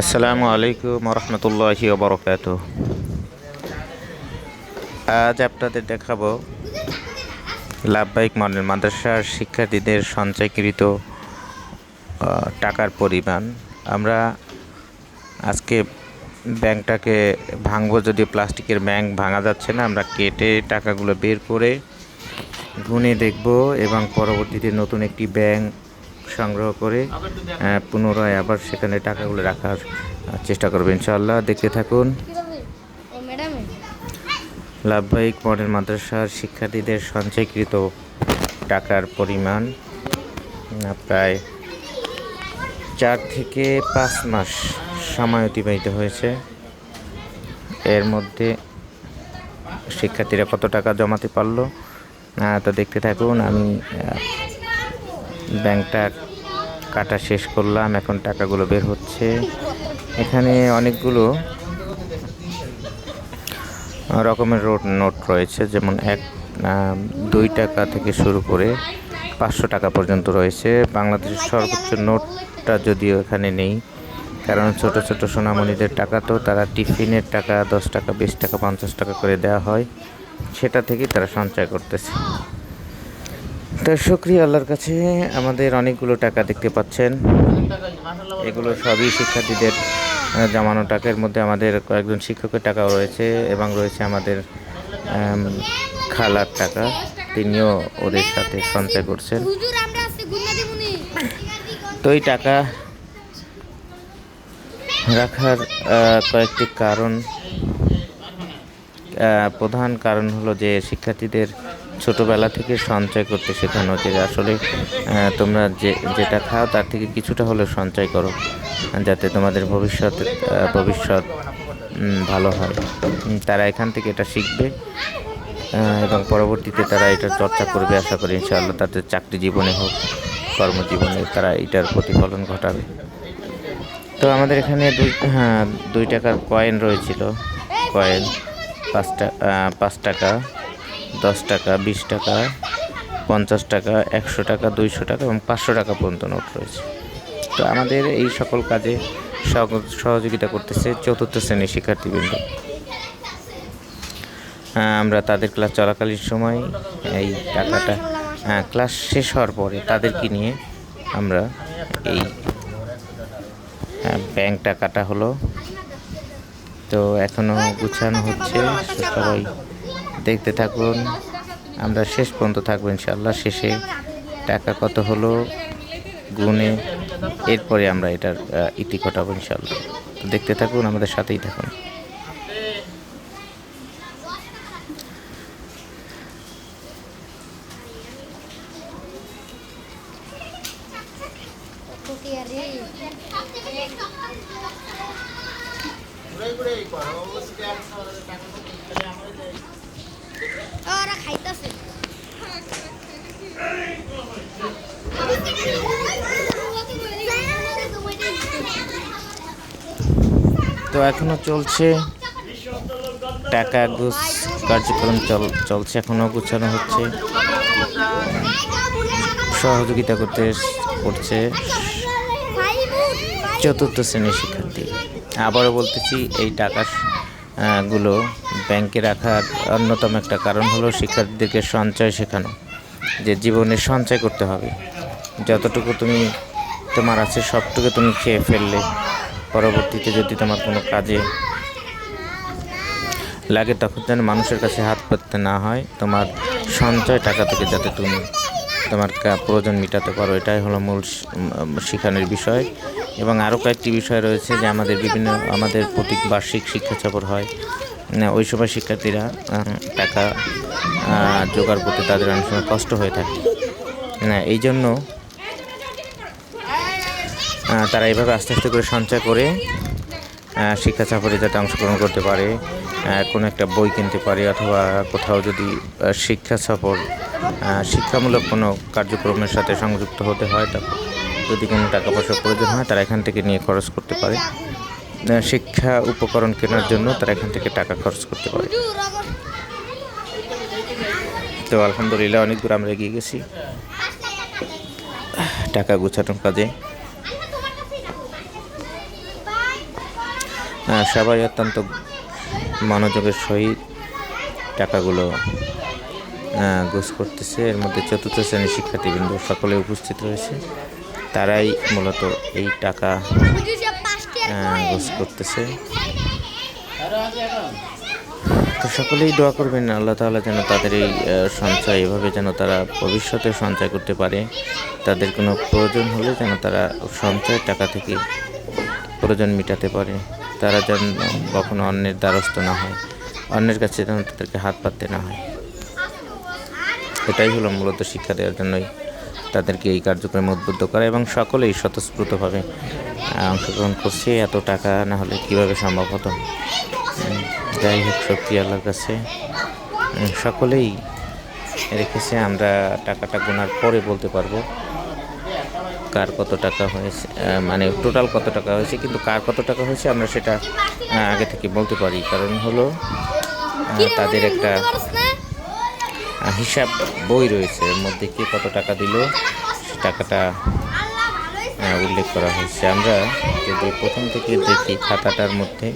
আসসালামু আলাইকুম রহমতুল্লাহি বরকাত আজ আপনাদের দেখাবো লাভবাহিক মডেল মাদ্রাসার শিক্ষার্থীদের সঞ্চয়কৃত টাকার পরিমাণ। আমরা আজকে ব্যাংকটাকে ভাঙবো যদি প্লাস্টিকের ব্যাংক ভাঙা যাচ্ছে না, আমরা কেটে টাকাগুলো বের করে গুনে দেখব এবং পরবর্তীতে নতুন একটি ব্যাংক সংগ্রহ করে পুনরায় আবার সেখানে টাকাগুলো রাখার চেষ্টা করবে, ইনশাআল্লাহ। দেখতে থাকুন। লাভবাহিক মডেল মাদ্রাসার শিক্ষার্থীদের সঞ্চয়কৃত টাকার পরিমাণ প্রায় চার থেকে পাঁচ মাস সময় অতিবাহিত হয়েছে। এর মধ্যে শিক্ষার্থীরা কত টাকা জমাতে পারল তো দেখতে থাকুন। আমি ব্যাংকটা কাটা শেষ করলাম, এখন টাকাগুলো বের হচ্ছে। এখানে অনেকগুলো রকমের রোড নোট রয়েছে, যেমন এক দুই টাকা থেকে শুরু করে পাঁচশো টাকা পর্যন্ত রয়েছে। বাংলাদেশের সর্বোচ্চ নোটটা যদিও এখানে নেই, কারণ ছোট ছোট সোনামণিদের টাকা তো, তারা টিফিনের টাকা, দশ টাকা, বিশ টাকা, পঞ্চাশ টাকা করে দেওয়া হয়। সেটা থেকেই তারা সঞ্চয় করতেছে। তো আল্লাহর কাছে আমাদের অনেকগুলো টাকা দেখতে পাচ্ছেন। এগুলো সবই শিক্ষার্থীদের জমানো টাকার মধ্যে আমাদের কয়েকজন শিক্ষকের টাকাও রয়েছে এবং রয়েছে আমাদের খালার টাকা। তিনিও ওদের সাথে সঞ্চয় করছেন। তো এই টাকা রাখার কয়েকটি কারণ প্রধান কারণ হলো যে শিক্ষার্থীদের ছোটবেলা থেকে সঞ্চয় করতে শেখানো যে আসলে তোমরা যে, যেটা খাও তার থেকে কিছুটা হলেও সঞ্চয় করো, যাতে তোমাদের ভবিষ্যৎ ভবিষ্যৎ ভালো হয়। তারা এখান থেকে এটা শিখবে এবং পরবর্তীতে তারা এটা চর্চা করবে। আশা করি ইনশাআল্লাহ তাদের চাকরি জীবনে হোক, কর্মজীবনে তারা এটার প্রতিফলন ঘটাবে। তো আমাদের এখানে দুই হ্যাঁ দুই টাকার কয়েন রয়েছিল। কয়েন পাঁচ টাকা পাঁচ টাকা। দশ টাকা বিশ টাকা পঞ্চাশ টাকা একশো টাকা দুইশো টাকা এবং পাঁচশো টাকা পর্যন্ত নোট রয়েছে। তো আমাদের এই সকল কাজে সহ- সহযোগিতা করতেছে চতুর্থ শ্রেণির শিক্ষার্থীবৃন্দ। আহ, আমরা তাদের ক্লাস চলাকালীন সময় এই টাকাটা হ্যাঁ ক্লাস শেষ হওয়ার পরে তাদেরকে নিয়ে আমরা এই হ্যাঁ, টাকাটা হলো। তো এখনও গুছানো হচ্ছে সবাই দেখতে থাকুন আমরা শেষ পর্যন্ত থাকব ইনশাল্লাহ শেষে টাকা কত হলো গুনে এরপরে আমরা এটার ইতি ঘটাবো ইনশাল্লাহ তো দেখতে থাকুন আমাদের সাথেই থাকুন তো এখনও চলছে। টাকা গুছ কার্যক্রম চল, চলছে, এখনও গুছানো হচ্ছে। সহযোগিতা করতে করছে চতুর্থ শ্রেণির শিক্ষার্থী। আবারও বলতেছি, এই টাকা গুলো ব্যাংকে রাখার অন্যতম একটা কারণ হলো শিক্ষার্থীদেরকে সঞ্চয় শেখানো, যে জীবনে সঞ্চয় করতে হবে। যতটুকু তুমি তোমার আছে, সবটুকু তুমি খেয়ে ফেললে। পরবর্তীতে যদি তোমার কোনো কাজে লাগে, তখন যেন মানুষের কাছে হাত পাততে না হয়। তোমার সঞ্চয় টাকা থেকে যাতে তুমি তোমার প্রয়োজন মেটাতে পারো, এটাই হলো মূল শিখানোর বিষয়। এবং আরও কয়েকটি বিষয় রয়েছে যে আমাদের বিভিন্ন, আমাদের প্রতি বার্ষিক শিক্ষা সফর হয়। ওই সময় শিক্ষার্থীরা টাকা জোগাড় করতে তাদের অনেক সময় কষ্ট হয়ে থাকে। না এই জন্য তারা এইভাবে আস্তে আস্তে করে সঞ্চয় করে শিক্ষা সফরে যাতে অংশগ্রহণ করতে পারে কোনো একটা বই কিনতে পারে অথবা কোথাও যদি শিক্ষা সফর শিক্ষামূলক কোনো কার্যক্রমের সাথে সংযুক্ত হতে হয় তা যদি কোনো টাকা পয়সার প্রয়োজন হয়, তারা এখান থেকে নিয়ে খরচ করতে পারে। শিক্ষা উপকরণ কেনার জন্য তারা এখান থেকে টাকা খরচ করতে পারে। তো আলহামদুলিল্লাহ অনেক দূর আমরা এগিয়ে গেছি। টাকা গুছানোর কাজে। সবাই অত্যন্ত মনোযোগের সহিত টাকাগুলো আহ, গোছ করতেছে। এর মধ্যে চতুর্থ শ্রেণির শিক্ষার্থীবৃন্দ সকলে উপস্থিত রয়েছে। তারাই মূলত এই টাকা বুঝি যে পাঁচটি আর আহ, গোছ করতেছে। তো সকলেই দোয়া করবেন আল্লাহ তাআলা যেন তাদের এই সঞ্চয় এভাবে যেন তারা ভবিষ্যতে সঞ্চয় করতে পারে। তাদের কোনো প্রয়োজন হলে যেন তারা সঞ্চয়ের টাকা থেকে প্রয়োজন মেটাতে পারে। তারা যেন কখনো অন্যের দ্বারস্থ না হয়, অন্যের কাছে যেন তাদেরকে হাত পাততে না হয়। এটাই হলো মূলত শিক্ষা দেওয়ার জন্যই তাদেরকে এই কার্যক্রমে উদ্বুদ্ধ করা এবং সকলেই স্বতঃস্ফূর্তভাবে অংশগ্রহণ করছে। এত টাকা না হলে কীভাবে সম্ভব হতো? যাই হোক, সত্যি আল্লাহর কাছে সকলেই রেখেছে। আমরা টাকাটা গোনার পরে বলতে পারব। কার কত টাকা হয়েছে মানে টোটাল কত টাকা হয়েছে কিন্তু কার কত টাকা হয়েছে আমরা সেটা আগে থেকে বলতে পারি। কারণ হলো তাদের একটা হিসাব বই রয়েছে এর মধ্যে কে কত টাকা দিল সে টাকাটা উল্লেখ করা হয়েছে। আমরা যদি প্রথম থেকে দেখি খাতাটার মধ্যে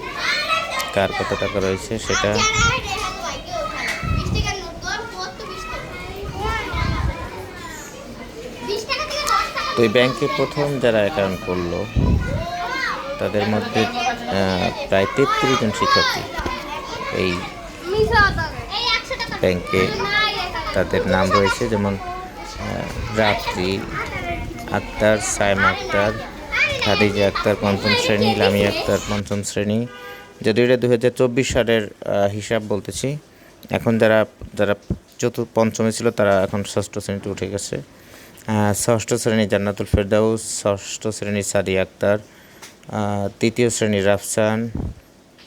কার কত টাকা রয়েছে সেটা তো এই ব্যাংকে প্রথম যারা অ্যাকাউন্ট করল, তাদের মধ্যে প্রায় তেত্রিশ জন শিক্ষার্থী এই ব্যাংকে তাদের নাম রয়েছে। যেমন রাত্রি, আক্তার, সাইম আক্তার, খাদিজা আক্তার, পঞ্চম শ্রেণি, লামি আক্তার, পঞ্চম শ্রেণি। যদিও এটা দু হাজার চব্বিশ সালের হিসাব বলতেছি, এখন যারা যারা চতুর্থ পঞ্চমে ছিল, তারা এখন ষষ্ঠ শ্রেণীতে উঠে গেছে। ষষ্ঠ শ্রেণি জান্নাতুল ফেরদাউস, ষষ্ঠ শ্রেণি সাদি আক্তার তৃতীয় শ্রেণির রাফসান,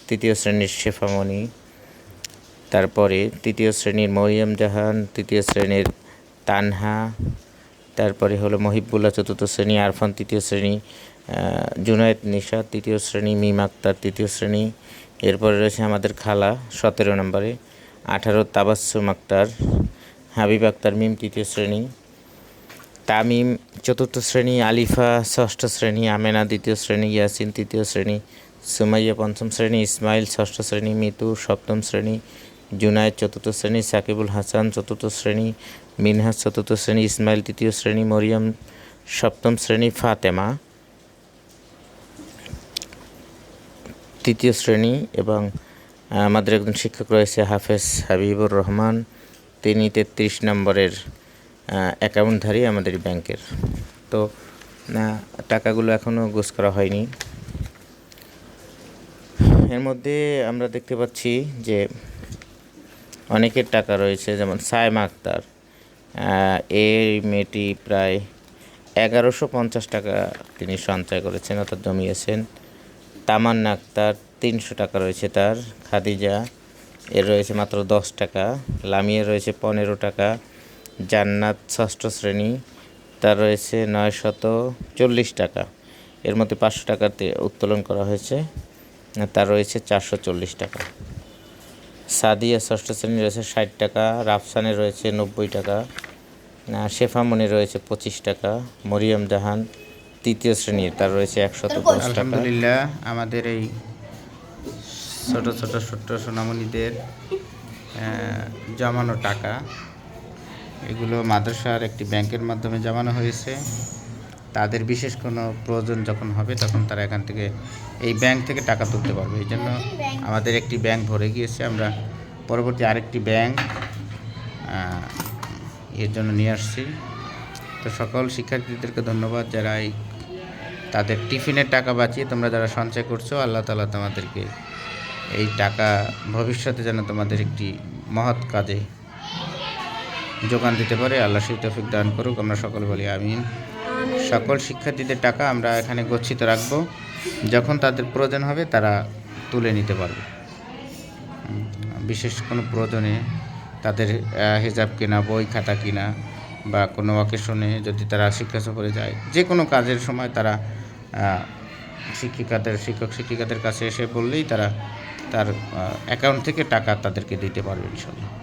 তৃতীয় শ্রেণির শেফামণি, তারপরে তৃতীয় শ্রেণির মরিয়ম জাহান, তৃতীয় শ্রেণির তানহা, তারপরে হলো মহিবুল্লাহ চতুর্থ শ্রেণি, আরফান তৃতীয় শ্রেণি জুনায়েদ নিশা তৃতীয় শ্রেণি, মিম আক্তার তৃতীয় শ্রেণি, এরপরে রয়েছে আমাদের খালা সতেরো নম্বরে, আঠারো তাবাসুম আক্তার, হাবিব আক্তার মিম তৃতীয় শ্রেণি তামিম, চতুর্থ শ্রেণি, আলিফা, ষষ্ঠ শ্রেণি, আমেনা, দ্বিতীয় শ্রেণি, ইয়াসিন, তৃতীয় শ্রেণি, সুমাইয়া, পঞ্চম শ্রেণি, ইসমাইল, ষষ্ঠ শ্রেণি, মিতু, সপ্তম শ্রেণি, জুনায়েদ, চতুর্থ শ্রেণি, সাকিবুল হাসান, চতুর্থ শ্রেণি, মিনহাস, চতুর্থ শ্রেণি, ইসমাইল, তৃতীয় শ্রেণি, মরিয়ম, সপ্তম শ্রেণি, ফাতেমা, তৃতীয় শ্রেণি এবং আমাদের একজন শিক্ষক রয়েছে হাফেজ হাবিবুর রহমান। তিনি তেত্রিশ নম্বরের অ্যাকাউন্টধারী আমাদের ব্যাংকের। তো টাকাগুলো এখনও গোস করা হয়নি। এর মধ্যে আমরা দেখতে পাচ্ছি যে অনেকের টাকা রয়েছে, যেমন সায়মা আক্তার এই মেয়েটি প্রায় এগারোশো পঞ্চাশ টাকা তিনি সঞ্চয় করেছেন, অর্থাৎ জমিয়েছেন। তামান্না আক্তার তিনশো টাকা রয়েছে তার। খাদিজা, এর রয়েছে মাত্র দশ টাকা। লামিয়ের রয়েছে পনেরো টাকা। জান্নাত ষষ্ঠ শ্রেণি, তার রয়েছে নয় শত চল্লিশ টাকা। এর মধ্যে পাঁচশো টাকাতে উত্তোলন করা হয়েছে, তার রয়েছে চারশো চল্লিশ টাকা। সাদিয়া ষষ্ঠ শ্রেণি রয়েছে ষাট টাকা, রাফসানে রয়েছে নব্বই টাকা শেফামণি রয়েছে পঁচিশ টাকা, মরিয়ম জাহান তৃতীয় শ্রেণির, তার রয়েছে একশত আলহামদুলিল্লাহ, আমাদের এই ছোট ছোট ছোট্ট সোনামণিদের জমানো টাকা। এগুলো মাদ্রাসার একটি ব্যাংকের মাধ্যমে জমানো হয়েছে। তাদের বিশেষ কোনো প্রয়োজন যখন হবে, তখন তারা এখান থেকে এই ব্যাংক থেকে টাকা তুলতে পারবে। এই জন্য আমাদের একটি ব্যাংক ভরে গিয়েছে। আমরা পরবর্তী আরেকটি ব্যাংক এর জন্য নিয়ে আসছি। তো সকল শিক্ষার্থীদেরকে ধন্যবাদ যারা এই তাদের টিফিনের টাকা বাঁচিয়ে তোমরা যারা সঞ্চয় করছ, আল্লাহ তালা তোমাদেরকে এই টাকা ভবিষ্যতে যেন তোমাদের একটি মহৎ কাজে যোগান দিতে পারে। আল্লাহ সেই তৌফিক দান করুক। আমরা সকল বলি আমিন। সকল শিক্ষার্থীদের টাকা আমরা এখানে গচ্ছিত রাখব। যখন তাদের প্রয়োজন হবে তারা তুলে নিতে পারবে। বিশেষ কোনো প্রয়োজনে তাদের হিজাব কেনা বই খাতা কিনা বা কোনো অকেশনে যদি তারা শিক্ষা সফরে যায় যে কোনো কাজের সময় তারা শিক্ষিকাদের শিক্ষক শিক্ষিকাদের কাছে এসে বললেই তারা তার অ্যাকাউন্ট থেকে টাকা তাদেরকে দিতে পারবে ইনশাল্লাহ